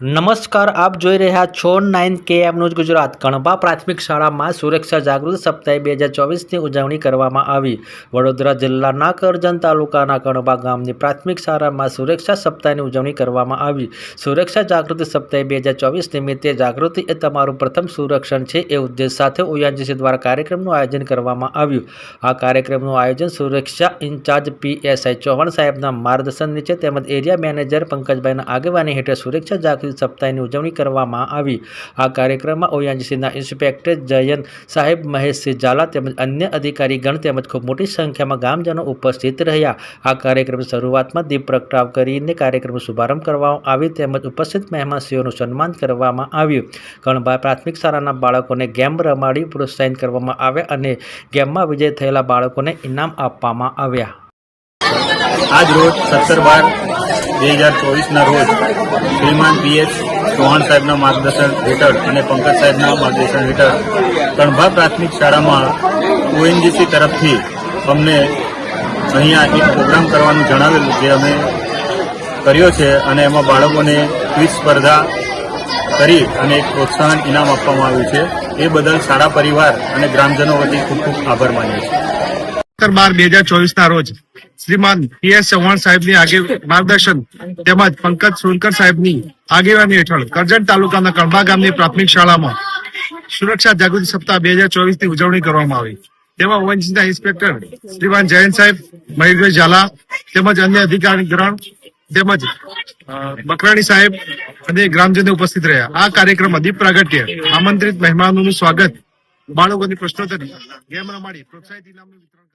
નમસ્કાર, આપ જોઈ રહ્યા છો નાઇન કે એમ ન્યૂઝ ગુજરાત. કણબા પ્રાથમિક શાળામાં સુરક્ષા જાગૃત સપ્તાહે બે હજાર ચોવીસની ઉજવણી કરવામાં આવી. વડોદરા જિલ્લાના કરજણ તાલુકાના કણબા ગામની પ્રાથમિક શાળામાં સુરક્ષા સપ્તાહની ઉજવણી કરવામાં આવી. સુરક્ષા જાગૃતિ સપ્તાહે બે હજાર ચોવીસ નિમિત્તે જાગૃતિ એ તમારું પ્રથમ સુરક્ષણ છે એ ઉદ્દેશ સાથે ઓએનજીસી દ્વારા કાર્યક્રમનું આયોજન કરવામાં આવ્યું. આ કાર્યક્રમનું આયોજન સુરક્ષા ઇન્ચાર્જ પીએસઆઈ ચૌહાણ સાહેબના માર્ગદર્શન નીચે તેમજ એરિયા મેનેજર પંકજભાઈના આગેવાની હેઠળ સુરક્ષા જાગૃતિ સપ્તાહની ઉજવણી કરવામાં આવી. આ કાર્યક્રમમાં ઓએનજીસીના ઇન્સ્પેક્ટર જયંત સાહેબ, મહેશસિંહ ઝાલા તેમજ અન્ય અધિકારીગણ તેમજ ખૂબ મોટી સંખ્યામાં ગામજનો ઉપસ્થિત રહ્યા. આ કાર્યક્રમની શરૂઆતમાં દીપ પ્રગટાવ કરીને કાર્યક્રમનો શુભારંભ કરવામાં આવ્યો તેમજ ઉપસ્થિત મહેમાનશ્રીઓનું સન્માન કરવામાં આવ્યું. ઘણભાઈ પ્રાથમિક શાળાના બાળકોને ગેમ રમાડી પ્રોત્સાહિત કરવામાં આવ્યા અને ગેમમાં વિજય થયેલા બાળકોને ઇનામ આપવામાં આવ્યા. આજ રોજ સત્તર બાર બે હજાર ચોવીસના રોજ શ્રીમાન પીએચ ચૌહાણ સાહેબના માર્ગદર્શન હેઠળ અને પંકજ સાહેબના માર્ગદર્શન હેઠળ કણભા પ્રાથમિક શાળામાં ઓએનજીસી તરફથી અમને અહીંયા એક પ્રોગ્રામ કરવાનું જણાવેલું જે અમે કર્યો છે અને એમાં બાળકોને ક્વિઝ સ્પર્ધા કરી અને એક પ્રોત્સાહન ઇનામ આપવામાં આવ્યું છે. એ બદલ શાળા પરિવાર અને ગ્રામજનો વતી ખૂબ ખૂબ આભાર છીએ સત્તર બાર બે હજાર ચોવીસના રોજ શ્રીમાન પીએસ ચૌહાણ સાહેબની આગે માર્ગદર્શન તેમજ પંકજ સોનકર સાહેબની આગેવાની હેઠળ કરજણ તાલુકાના કણબા ગામની પ્રાથમિક શાળામાં સુરક્ષા જાગૃતિ સપ્તાહ બે હજાર ચોવીસની ઉજવણી કરવામાં આવી. તેમાં ઓએનજીસીના ઇન્સ્પેક્ટર શ્રીમાન જયંત સાહેબ મહેશભાઈ ઝાલા તેમજ અન્ય અધિકારીગણ તેમજ બકરાણી સાહેબ અને ગ્રામજનો ઉપસ્થિત રહ્યા. આ કાર્યક્રમમાં દીપ પ્રાગટ્ય, આમંત્રિત મહેમાનોનું સ્વાગત બાળકોની પ્રશ્નોત્તરી, ગેમ રમાડી, પ્રોત્સાહિત ઇનામનું વિતરણ